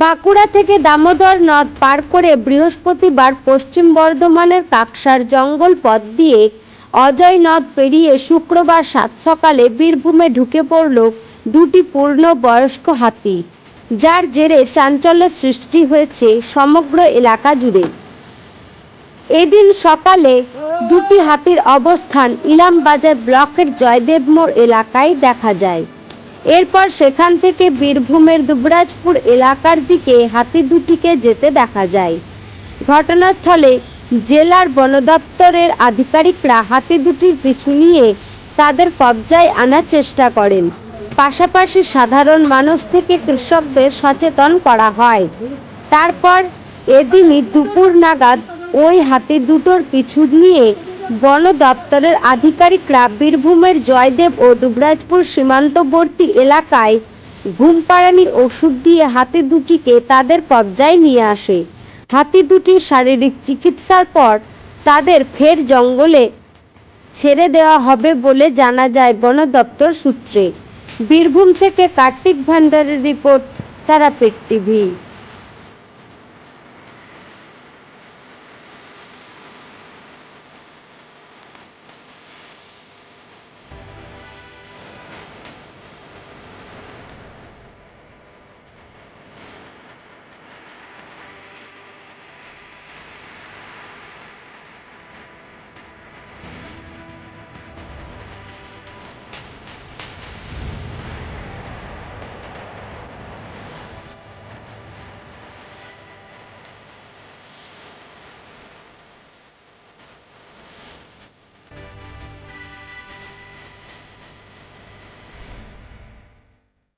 বাঁকুড়া থেকে দামোদর নদ পার করে বৃহস্পতিবার পশ্চিম বর্ধমানের কাকসার জঙ্গল পথ দিয়ে অজয় নদ পেরিয়ে শুক্রবার সাত সকালে বীরভূমে ঢুকে পড়ল দুটি পূর্ণ বয়স্ক হাতি। যার জেরে চাঞ্চল্য সৃষ্টি হয়েছে সমগ্র এলাকা জুড়ে। এদিন সকালে দুটি হাতির অবস্থান ইলামবাজার ব্লকের জয়দেব মোড় এলাকায় দেখা যায়। এরপর সেখান থেকে বীরভূমের দুবরাজপুর এলাকার দিকে হাতি দুটিকে যেতে দেখা যায়। ঘটনাস্থলে জেলার বন দপ্তরের আধিকারিকরা হাতি দুটির পিছু নিয়ে তাদের কবজায় আনার চেষ্টা করেন। পাশাপাশি সাধারণ মানুষ থেকে কৃষকদের সচেতন করা হয়। তারপর এদিনই দুপুর নাগাদ ওই হাতি দুটোর পিছু নিয়ে বন দপ্তরের আধিকারিকরা বীরভূমের জয়দেব ও দুবরাজপুর সীমান্তবর্তী এলাকায় ঘুমপাড়ানি ওষুধ দিয়ে হাতি দুটিকে তাদের কবজায় নিয়ে আসে। হাতি দুটি শারীরিক চিকিৎসার পর তাদের ফের জঙ্গলে ছেড়ে দেওয়া হবে বলে জানা যায় বন দপ্তর সূত্রে। বীরভূম থেকে কার্তিক ভান্ডারের রিপোর্ট, তারাপীঠ টিভি।